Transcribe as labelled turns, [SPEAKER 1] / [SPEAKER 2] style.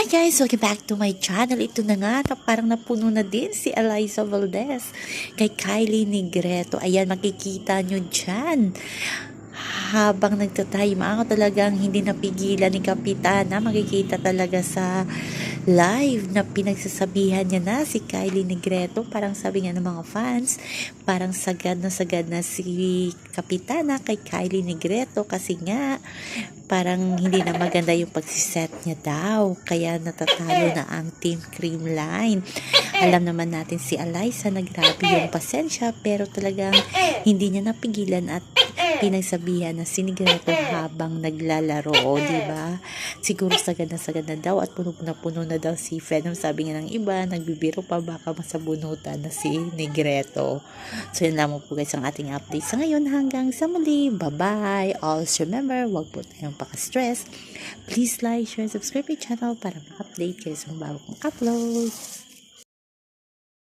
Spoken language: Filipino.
[SPEAKER 1] Hi guys! Welcome back to my channel. Ito na nga, parang napuno na din si Eliza Valdez kay Kylie Negreto. Ayan, makikita nyo dyan. Habang nagtatime ako talagang hindi napigilan ni Kapitana. Makikita talaga sa live na pinagsasabihan niya na si Kylie Negreto. Parang sabi nga ng mga fans, parang sagad na sagad na si Kapitana kay Kylie Negreto kasi nga parang hindi na maganda yung pagsiset niya daw. Kaya natatalo na ang Team Creamline. Alam naman natin si Eliza na grabe yung pasensya pero talagang hindi niya napigilan at pinagsabihan na sinigreto habang naglalaro, di ba? Siguro sagad na sagad na daw at puno na puno na daw si Venom. Sabi nga ng iba, nagbibiro pa baka masabunutan na si Negreto. So yun lamang po guys ang ating update sa ngayon hanggang sa muli. Bye-bye! Also remember, wag po tayong paka-stress. Please like, share, subscribe my channel para ma-update kayo sa mga bago kong uploads.